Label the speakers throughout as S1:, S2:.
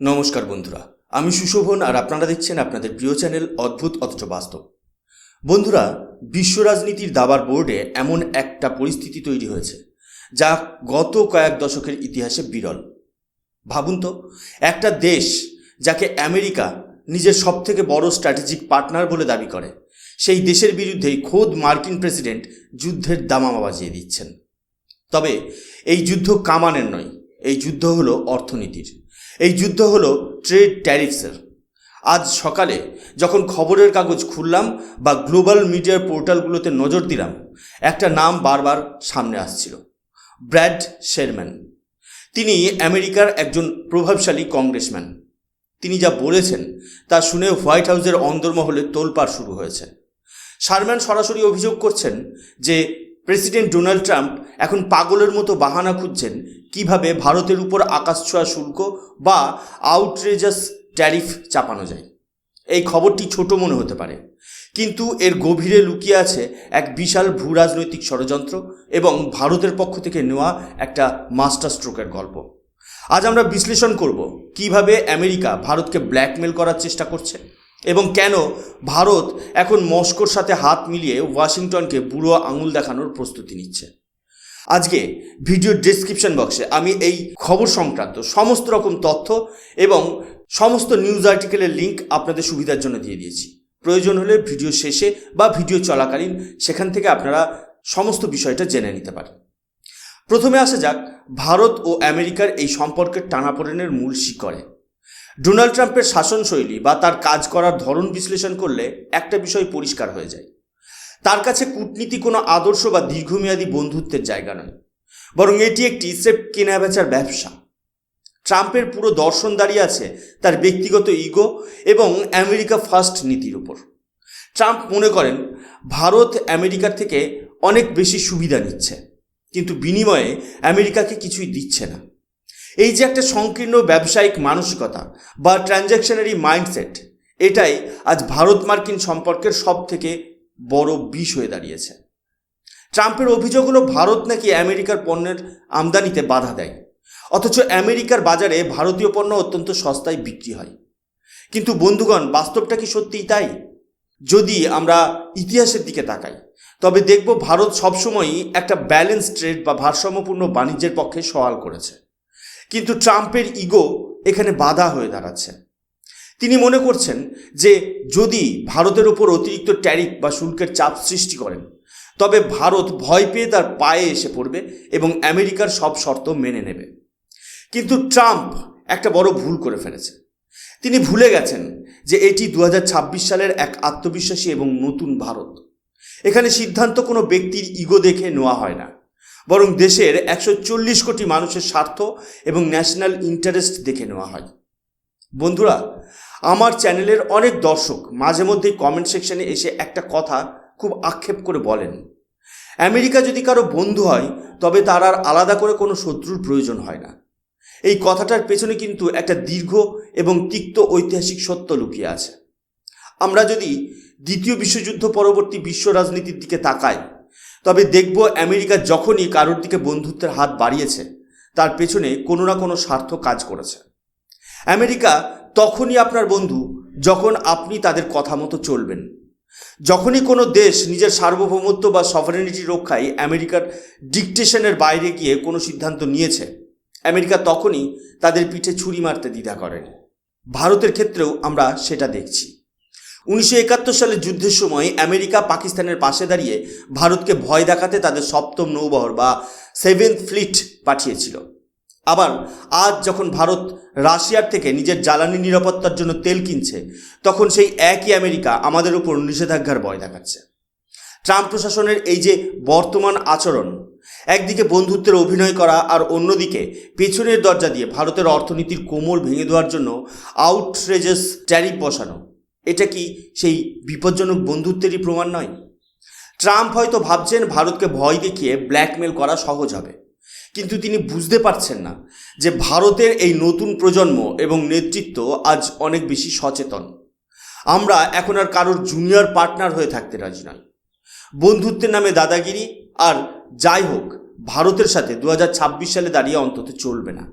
S1: নমস্কার বন্ধুরা, আমি সুশোভন আর আপনারা দেখছেন আপনাদের প্রিয় চ্যানেল অদ্ভুত অথচ বাস্তব। বন্ধুরা, বিশ্ব রাজনীতির দাবার বোর্ডে এমন একটা পরিস্থিতি তৈরি হয়েছে, যা গত কয়েক দশকের ইতিহাসে বিরল। ভাবুন তো, একটা দেশ যাকে আমেরিকা নিজের সবথেকে বড় স্ট্র্যাটেজিক পার্টনার বলে দাবি করে, সেই দেশের বিরুদ্ধেই খোদ মার্কিন প্রেসিডেন্ট যুদ্ধের দামামা বাজিয়ে দিচ্ছেন। তবে এই যুদ্ধ কামানের নয়, এই যুদ্ধ হলো অর্থনীতির। এই যুদ্ধ হলো ট্রেড ট্যারিফসের। আজ সকালে যখন খবরের কাগজ খুললাম বা গ্লোবাল মিডিয়ার পোর্টালগুলোতে নজর দিলাম, একটা নাম বারবার সামনে আসছিল, ব্র্যাড শেরম্যান। তিনি আমেরিকার একজন প্রভাবশালী কংগ্রেসম্যান। তিনি যা বলেছেন তা শুনে হোয়াইট হাউসের অন্দরমহলে তোলপাড় শুরু হয়েছে। শারম্যান সরাসরি অভিযোগ করছেন যে প্রেসিডেন্ট ডোনাল্ড ট্রাম্প এখন পাগলের মতো বাহানা খুঁজছেন কীভাবে ভারতের উপর আকাশছোঁয়া শুল্ক বা আউটরেজাস ট্যারিফ চাপানো যায়? এই খবরটি ছোট মনে হতে পারে। কিন্তু এর গভীরে লুকিয়ে আছে এক বিশাল ভূ রাজনৈতিক ষড়যন্ত্র এবং ভারতের পক্ষ থেকে নেওয়া একটা মাস্টার স্ট্রোকের গল্প। আজ আমরা বিশ্লেষণ করব কীভাবে আমেরিকা ভারতকে ব্ল্যাকমেল করার চেষ্টা করছে এবং কেন ভারত এখন মস্কোর সাথে হাত মিলিয়ে ওয়াশিংটনকে বুড়ো আঙুল দেখানোর প্রস্তুতি নিচ্ছে। আজকে ভিডিও ডেসক্রিপশন বক্সে আমি এই খবর সংক্রান্ত সমস্ত রকম তথ্য এবং সমস্ত নিউজ আর্টিকেলের লিঙ্ক আপনাদের সুবিধার জন্য দিয়ে দিয়েছি। প্রয়োজন হলে ভিডিও শেষে বা ভিডিও চলাকালীন সেখান থেকে আপনারা সমস্ত বিষয়টা জেনে নিতে পারেন। প্রথমে আসা যাক, ভারত ও আমেরিকার এই সম্পর্কের টানাপোড়েনের মূল শিকড়ে ডোনাল্ড ট্রাম্পের শাসনশৈলী বা তার কাজ করার ধরন বিশ্লেষণ করলে একটা বিষয় পরিষ্কার হয়ে যায়। তার কাছে কূটনীতি কোনো আদর্শ বা দীর্ঘমেয়াদী বন্ধুত্বের জায়গা নয়। বরং এটি একটি স্রেফ কেনা বেচার ব্যবসা। ট্রাম্পের পুরো দর্শন দাঁড়িয়ে আছে তার ব্যক্তিগত ইগো এবং আমেরিকা ফার্স্ট নীতির উপর। ট্রাম্প মনে করেন, ভারত আমেরিকার থেকে অনেক বেশি সুবিধা নিচ্ছে, কিন্তু বিনিময়ে আমেরিকাকে কিছুই দিচ্ছে না। এই যে একটা সংকীর্ণ ব্যবসায়িক মানসিকতা বা ট্রানজ্যাকশনারি মাইন্ডসেট, এটাই আজ ভারত মার্কিন সম্পর্কের সব থেকে বড় বিষ হয়ে দাঁড়িয়েছে। ট্রাম্পের অভিযোগ হলো ভারত নাকি আমেরিকার পণ্যের আমদানিতে বাধা দেয়। অথচ আমেরিকার বাজারে ভারতীয় পণ্য অত্যন্ত সস্তায় বিক্রি হয়। কিন্তু বন্ধুগণ, বাস্তবটা কি সত্যিই তাই? যদি আমরা ইতিহাসের দিকে তাকাই, তবে দেখব ভারত সবসময়ই একটা ব্যালেন্স ট্রেড বা ভারসাম্যপূর্ণ বাণিজ্যের পক্ষে সওয়াল করেছে। কিন্তু ট্রাম্পের ইগো এখানে বাধা হয়ে দাঁড়াচ্ছে। তিনি মনে করছেন যে যদি ভারতের ওপর অতিরিক্ত ট্যারিফ বা শুল্কের চাপ সৃষ্টি করেন, তবে ভারত ভয় পেয়ে তার পায়ে এসে পড়বে এবং আমেরিকার সব শর্ত মেনে নেবে। কিন্তু ট্রাম্প একটা বড় ভুল করে ফেলেছে। তিনি ভুলে গেছেন যে এটি দু হাজার ছাব্বিশ সালের এক আত্মবিশ্বাসী এবং নতুন ভারত। এখানে সিদ্ধান্ত কোনো ব্যক্তির ইগো দেখে নেওয়া হয় না, বরং দেশের একশো চল্লিশ কোটি মানুষের স্বার্থ এবং ন্যাশনাল ইন্টারেস্ট দেখে নেওয়া হয়। বন্ধুরা, আমার চ্যানেলের অনেক দর্শক মাঝে মধ্যেই কমেন্ট সেকশনে এসে একটা কথা খুব আক্ষেপ করে বলেন। আমেরিকা যদি কারও বন্ধু হয়, তবে তার আর আলাদা করে কোনো শত্রুর প্রয়োজন হয় না। এই কথাটার পেছনে কিন্তু একটা দীর্ঘ এবং তিক্ত ঐতিহাসিক সত্য লুকিয়ে আছে। আমরা যদি দ্বিতীয় বিশ্বযুদ্ধ পরবর্তী বিশ্ব রাজনীতির দিকে তাকাই, তবে দেখব আমেরিকা যখনই কারোর দিকে বন্ধুত্বের হাত বাড়িয়েছে, তার পেছনে কোনো না কোনো স্বার্থ কাজ করেছে। আমেরিকা তখনই আপনার বন্ধু যখন আপনি তাদের কথা মতো চলবেন। যখনই কোনো দেশ নিজের সার্বভৌমত্ব বা সফরেনিটি রক্ষায় আমেরিকার ডিকটেশনের বাইরে গিয়ে কোনো সিদ্ধান্ত নিয়েছে, আমেরিকা তখনই তাদের পিঠে ছুরি মারতে দ্বিধা করেন। ভারতের ক্ষেত্রেও আমরা সেটা দেখছি। উনিশশো একাত্তর সালের যুদ্ধের সময় আমেরিকা পাকিস্তানের পাশে দাঁড়িয়ে ভারতকে ভয় দেখাতে তাদের সপ্তম নৌবহর বা সেভেন্থ ফ্লিট পাঠিয়েছিল। আবার আজ যখন ভারত রাশিয়ার থেকে নিজের জ্বালানি নিরাপত্তার জন্য তেল কিনছে, তখন সেই একই আমেরিকা আমাদের উপর নিষেধাজ্ঞার ভয় দেখাচ্ছে। ট্রাম্প প্রশাসনের এই যে বর্তমান আচরণ, একদিকে বন্ধুত্বের অভিনয় করা আর অন্যদিকে পেছনের দরজা দিয়ে ভারতের অর্থনীতির কোমর ভেঙে দেওয়ার জন্য আউটরেজেস ট্যারিফ বসানো, এটা কি সেই বিপজ্জনক বন্ধুত্বেরই প্রমাণ নয়? ট্রাম্প হয়তো ভাবছেন ভারতকে ভয় দেখিয়ে ব্ল্যাকমেল করা সহজ হবে। কিন্তু তিনি বুঝতে পারছেন না যে ভারতের এই নতুন প্রজন্ম এবং নেতৃত্ব আজ অনেক বেশি সচেতন। আমরা এখন আর কারোর জুনিয়র পার্টনার হয়ে থাকতে রাজি নয় বন্ধুত্বের নামে দাদাগিরি আর যাই হোক, ভারতের সাথে দু হাজার ছাব্বিশ সালে দাঁড়িয়ে অন্তত চলবে না।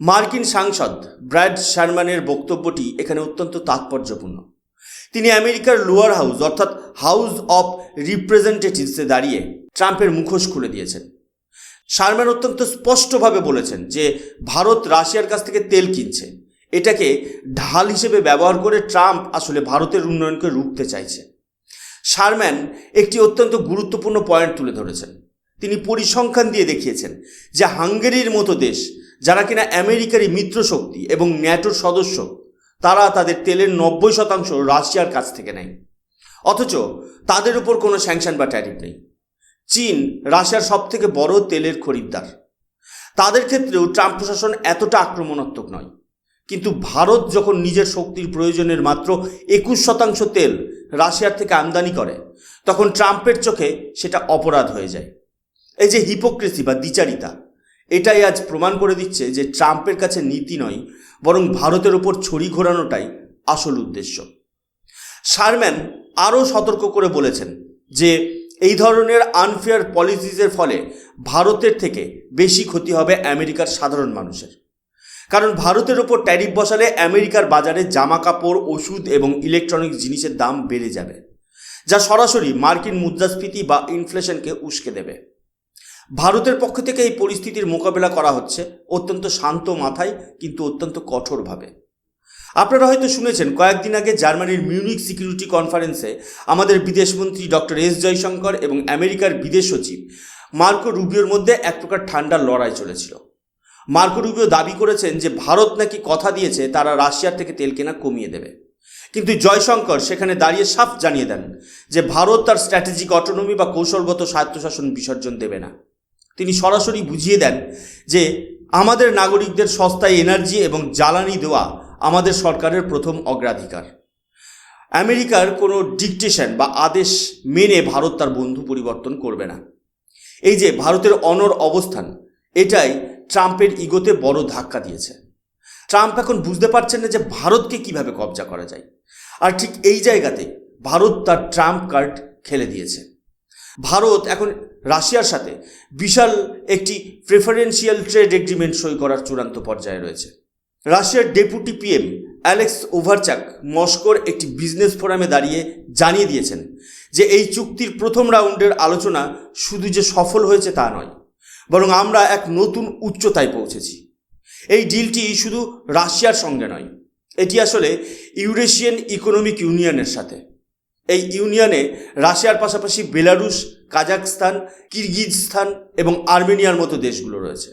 S1: মার্কিন সাংসদ ব্র্যাড শারম্যানের বক্তব্যটি এখানে অত্যন্ত তাৎপর্যপূর্ণ। তিনি আমেরিকার লোয়ার হাউস অর্থাৎ হাউস অফ রিপ্রেজেন্টেটিভসে দাঁড়িয়ে ট্রাম্পের মুখোশ খুলে দিয়েছেন। শারম্যান অত্যন্ত স্পষ্টভাবে বলেছেন যে ভারত রাশিয়ার কাছ থেকে তেল কিনছে। এটাকে ঢাল হিসেবে ব্যবহার করে ট্রাম্প আসলে ভারতের উন্নয়নকে রুখতে চাইছে। শারম্যান একটি অত্যন্ত গুরুত্বপূর্ণ পয়েন্ট তুলে ধরেছেন। তিনি পরিসংখ্যান দিয়ে দেখিয়েছেন যে হাঙ্গেরির মতো দেশ, যারা কিনা আমেরিকারই মিত্র শক্তি এবং ন্যাটোর সদস্য, তারা তাদের তেলের নব্বই শতাংশ রাশিয়ার কাছ থেকে নেয়। অথচ তাদের উপর কোনো স্যাংশন বা ট্যারিফ নেই। চীন রাশিয়ার সব থেকে বড় তেলের খরিদ্দার। তাদের ক্ষেত্রেও ট্রাম্প প্রশাসন এতটা আক্রমণাত্মক নয়। কিন্তু ভারত যখন নিজের শক্তির প্রয়োজনের মাত্র একুশ শতাংশ তেল রাশিয়ার থেকে আমদানি করে, তখন ট্রাম্পের চোখে সেটা অপরাধ হয়ে যায়। এই যে হিপোক্রেসি বা দ্বিচারিতা, এটাই আজ প্রমাণ করে দিচ্ছে যে ট্রাম্পের কাছে নীতি নয়, বরং ভারতের ওপর ছড়ি ঘোরানোটাই আসল উদ্দেশ্য। শারম্যান আরও সতর্ক করে বলেছেন যে এই ধরনের আনফেয়ার পলিসিসের ফলে ভারতের থেকে বেশি ক্ষতি হবে আমেরিকার সাধারণ মানুষের। কারণ ভারতের ওপর ট্যারিফ বসালে আমেরিকার বাজারে জামা কাপড় ওষুধ এবং ইলেকট্রনিক্স জিনিসের দাম বেড়ে যাবে, যা সরাসরি মার্কিন মুদ্রাস্ফীতি বা ইনফ্লেশনকে উস্কে দেবে। ভারতের পক্ষ থেকে এই পরিস্থিতির মোকাবেলা করা হচ্ছে অত্যন্ত শান্ত মাথায়, কিন্তু অত্যন্ত কঠোরভাবে। আপনারা হয়তো শুনেছেন, কয়েকদিন আগে জার্মানির মিউনিক সিকিউরিটি কনফারেন্সে আমাদের বিদেশমন্ত্রী ডক্টর এস জয়শঙ্কর এবং আমেরিকার বিদেশ সচিব মার্কো রুবিওর মধ্যে এক প্রকার ঠান্ডা লড়াই চলেছিল। মার্কো রুবিও দাবি করেছেন যে, ভারত নাকি কথা দিয়েছে তারা রাশিয়ার থেকে তেল কেনা কমিয়ে দেবে। কিন্তু জয়শঙ্কর সেখানে দাঁড়িয়ে সাফ জানিয়ে দেন যে, ভারত তার স্ট্র্যাটেজিক অটোনমি বা কৌশলগত স্বায়ত্তশাসন বিসর্জন দেবে না। তিনি সরাসরি বুঝিয়ে দেন যে, আমাদের নাগরিকদের সস্তায় এনার্জি এবং জ্বালানি দেওয়া আমাদের সরকারের প্রথম অগ্রাধিকার। আমেরিকার কোনো ডিকটেশন বা আদেশ মেনে ভারত তার বন্ধু পরিবর্তন করবে না। এই যে ভারতের অনর অবস্থান, এটাই ট্রাম্পের ইগোতে বড় ধাক্কা দিয়েছে। ট্রাম্প এখন বুঝতে পারছেন না যে ভারতকে কীভাবে কবজা করা যায়। আর ঠিক এই জায়গাতে ভারত তার ট্রাম্প কার্ড খেলে দিয়েছে। ভারত এখন রাশিয়ার সাথে বিশাল একটি প্রেফারেন্সিয়াল ট্রেড এগ্রিমেন্ট সই করার চূড়ান্ত পর্যায়ে রয়েছে। রাশিয়ার ডেপুটি পিএম অ্যালেক্স ওভারচাক মস্কোর একটি বিজনেস ফোরামে দাঁড়িয়ে জানিয়ে দিয়েছেন যে এই চুক্তির প্রথম রাউন্ডের আলোচনা শুধু যে সফল হয়েছে তা নয়, বরং আমরা এক নতুন উচ্চতায় পৌঁছেছি। এই ডিলটি শুধু রাশিয়ার সঙ্গে নয়, এটি আসলে ইউরেশিয়ান ইকোনমিক ইউনিয়নের সাথে। এই ইউনিয়নে রাশিয়ার পাশাপাশি বেলারুশ কাজাকস্তান কিরগিজস্তান এবং আর্মেনিয়ার মতো দেশগুলো রয়েছে।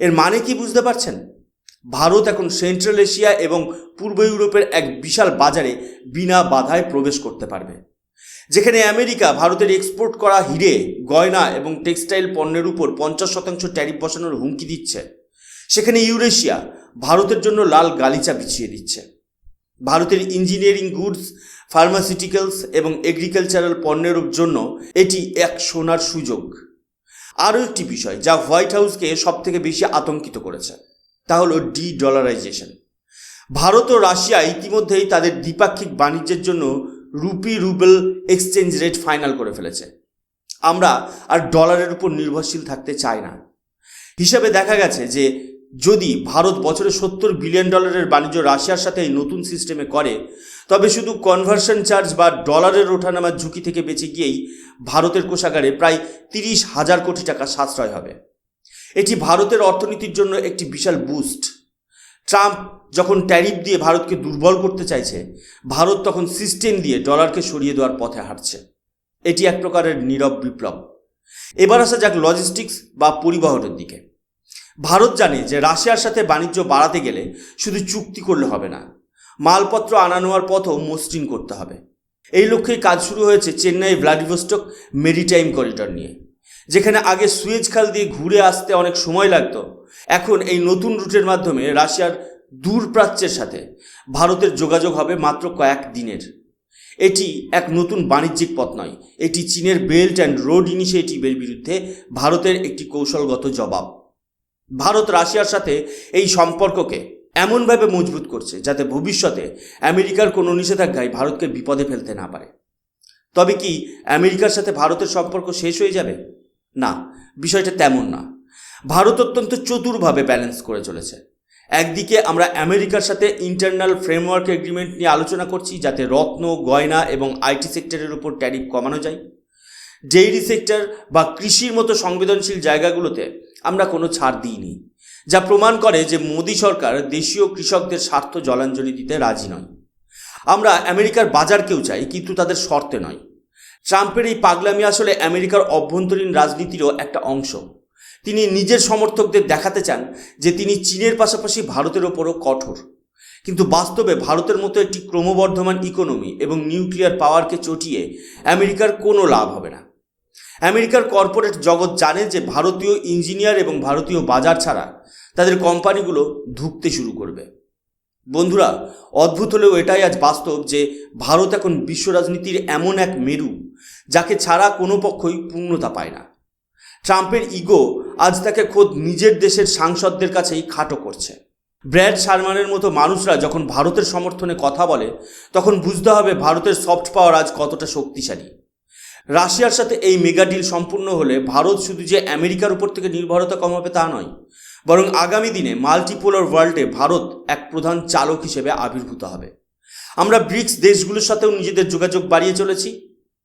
S1: এর মানে কি বুঝতে পারছেন? ভারত এখন সেন্ট্রাল এশিয়া এবং পূর্ব ইউরোপের এক বিশাল বাজারে বিনা বাধায় প্রবেশ করতে পারবে। যেখানে আমেরিকা ভারতের এক্সপোর্ট করা হিরে, গয়না এবং টেক্সটাইল পণ্যের উপর পঞ্চাশ শতাংশ ট্যারিফ বসানোর হুমকি দিচ্ছে। সেখানে ইউরেশিয়া ভারতের জন্য লাল গালিচা বিছিয়ে দিচ্ছে। ভারতের ইঞ্জিনিয়ারিং গুডস ফার্মাসিউটিক্যালস এবং এগ্রিকালচারাল পণ্যের জন্য এটি এক সোনার সুযোগ। আরও একটি বিষয় যা হোয়াইট হাউসকে সবথেকে বেশি আতঙ্কিত করেছে। তা হলো ডি ডলারাইজেশন ভারত ও রাশিয়া ইতিমধ্যেই তাদের দ্বিপাক্ষিক বাণিজ্যের জন্য rupee rouble exchange rate final করে ফেলেছে। আমরা আর ডলারের উপর নির্ভরশীল থাকতে চাই না। হিসাবে দেখা গেছে যে যদি ভারত বছরে সত্তর বিলিয়ন ডলারের বাণিজ্য রাশিয়ার সাথে এই নতুন সিস্টেমে করে, তবে শুধু কনভার্সন চার্জ বা ডলারের ওঠানামার ঝুঁকি থেকে বেঁচে গিয়েই ভারতের কোষাগারে প্রায় তিরিশ হাজার কোটি টাকা সাশ্রয় হবে। এটি ভারতের অর্থনীতির জন্য একটি বিশাল বুস্ট ট্রাম্প যখন ট্যারিফ দিয়ে ভারতকে দুর্বল করতে চাইছে, ভারত তখন সিস্টেম দিয়ে ডলারকে সরিয়ে দেওয়ার পথে হাঁটছে। এটি এক প্রকারের নীরব বিপ্লব। এবার আসা যাক লজিস্টিক্স বা পরিবহনের দিকে। ভারত জানে যে রাশিয়ার সাথে বাণিজ্য বাড়াতে গেলে শুধু চুক্তি করলে হবে না, মালপত্র আনা নেওয়ার পথও মসৃণ করতে হবে। এই লক্ষ্যেই কাজ শুরু হয়েছে চেন্নাই ভ্লাডিভস্টক মেরিটাইম করিডর নিয়ে। যেখানে আগে সুয়েজ খাল দিয়ে ঘুরে আসতে অনেক সময় লাগতো। এখন এই নতুন রুটের মাধ্যমে রাশিয়ার দূরপ্রাচ্যের সাথে ভারতের যোগাযোগ হবে মাত্র কয়েক দিনের। এটি এক নতুন বাণিজ্যিক পথ নয়, এটি চীনের বেল্ট অ্যান্ড রোড ইনিশিয়েটিভের বিরুদ্ধে ভারতের একটি কৌশলগত জবাব। ভারত রাশিয়ার সাথে এই সম্পর্ককে এমনভাবে মজবুত করছে যাতে ভবিষ্যতে আমেরিকার কোনো নিষেধাজ্ঞায় ভারতকে বিপদে ফেলতে না পারে। তবে কি আমেরিকার সাথে ভারতের সম্পর্ক শেষ হয়ে যাবে? না, বিষয়টা তেমন না। ভারত অত্যন্ত চতুরভাবে ব্যালেন্স করে চলেছে। একদিকে আমরা আমেরিকার সাথে ইন্টারনাল ফ্রেমওয়ার্ক এগ্রিমেন্ট নিয়ে আলোচনা করছি, যাতে রত্ন, গয়না এবং আইটি সেক্টরের উপর ট্যারিফ কমানো যায়। ডেইরি সেক্টর বা কৃষির মতো সংবেদনশীল জায়গাগুলোতে আমরা কোনো ছাড় দিইনি, যা প্রমাণ করে যে মোদী সরকার দেশীয় কৃষকদের স্বার্থ জলাঞ্জলি দিতে রাজি নয়। আমরা আমেরিকার বাজারকেও চাই, কিন্তু তাদের শর্তে নয়। ট্রাম্পের এই পাগলামি আসলে আমেরিকার অভ্যন্তরীণ রাজনীতিরও একটা অংশ। তিনি নিজের সমর্থকদের দেখাতে চান যে তিনি চীনের পাশাপাশি ভারতের ওপরও কঠোর। কিন্তু বাস্তবে ভারতের মতো একটি ক্রমবর্ধমান ইকোনমি এবং নিউক্লিয়ার পাওয়ারকে চটিয়ে আমেরিকার কোনো লাভ হবে না। আমেরিকার কর্পোরেট জগৎ জানে যে ভারতীয় ইঞ্জিনিয়ার এবং ভারতীয় বাজার ছাড়া তাদের কোম্পানিগুলো ধুঁকতে শুরু করবে। বন্ধুরা, অদ্ভুত হলেও এটাই আজ বাস্তব যে ভারত এখন বিশ্ব রাজনীতির এমন এক মেরু, যাকে ছাড়া কোনো পক্ষই পূর্ণতা পায় না। ট্রাম্পের ইগো আজ তাকে খোদ নিজের দেশের সাংসদদের কাছেই খাটো করছে। ব্র্যাড শারমানের মতো মানুষরা যখন ভারতের সমর্থনে কথা বলে, তখন বুঝতে হবে ভারতের সফট পাওয়ার আজ কতটা শক্তিশালী। রাশিয়ার সাথে এই মেগা ডিল সম্পূর্ণ হলে ভারত শুধু যে আমেরিকার উপর থেকে নির্ভরতা কমাবে তা নয় বরং আগামী দিনে মাল্টিপোলার ওয়ার্ল্ডে ভারত এক প্রধান চালক হিসেবে আবির্ভূত হবে। আমরা ব্রিক্স দেশগুলোর সাথেও নিজেদের যোগাযোগ বাড়িয়ে চলেছি,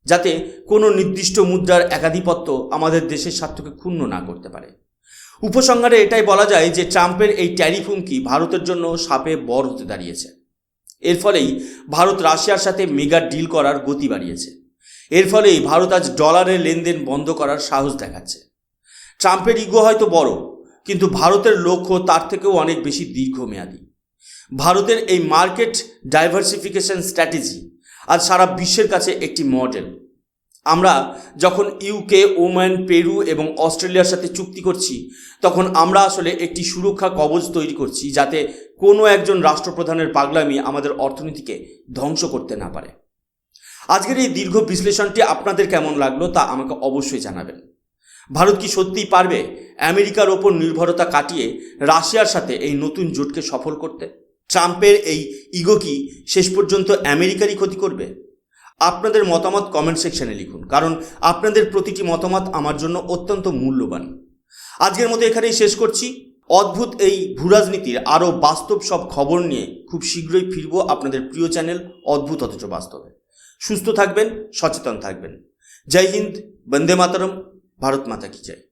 S1: যাতে কোনো নির্দিষ্ট মুদ্রার একাধিপত্য আমাদের দেশের স্বার্থকে ক্ষুণ্ণ না করতে পারে। উপসংহারে এটাই বলা যায় যে ট্রাম্পের এই ট্যারিফ হুমকি ভারতের জন্য সাপে বর হতে দাঁড়িয়েছে। এর ফলেই ভারত রাশিয়ার সাথে মেগা ডিল করার গতি বাড়িয়েছে। এর ফলেই ভারত আজ ডলারের লেনদেন বন্ধ করার সাহস দেখাচ্ছে। ট্রাম্পের ইগো হয়তো বড় কিন্তু ভারতের লক্ষ্য তার থেকেও অনেক বেশি দীর্ঘমেয়াদী। ভারতের এই মার্কেট ডাইভার্সিফিকেশন স্ট্র্যাটেজি আজ সারা বিশ্বের কাছে একটি মডেল। আমরা যখন ইউকে ওমান পেরু এবং অস্ট্রেলিয়ার সাথে চুক্তি করছি, তখন আমরা আসলে একটি সুরক্ষা কবচ তৈরি করছি যাতে কোনো একজন রাষ্ট্রপ্রধানের পাগলামি আমাদের অর্থনীতিকে ধ্বংস করতে না পারে। আজকের এই দীর্ঘ বিশ্লেষণটি আপনাদের কেমন লাগল তা আমাকে অবশ্যই জানাবেন। ভারত কি সত্যিই পারবে? আমেরিকার ওপর নির্ভরতা কাটিয়ে রাশিয়ার সাথে এই নতুন জোটকে সফল করতে। ট্রাম্পের এই ইগো কি শেষ পর্যন্ত আমেরিকারই ক্ষতি করবে? আপনাদের মতামত কমেন্ট সেকশনে লিখুন, কারণ আপনাদের প্রতিটি মতামত আমার জন্য অত্যন্ত মূল্যবান। আজকের মতো এখানেই শেষ করছি। অদ্ভুত এই ভূরাজনীতির আরও বাস্তব সব খবর নিয়ে খুব শীঘ্রই ফিরব আপনাদের প্রিয় চ্যানেল অদ্ভুত অথচ বাস্তবে। সুস্থ থাকবেন, সচেতন থাকবেন। জয় হিন্দ, বন্দে মাতরম, ভারত মাতা কি জয়।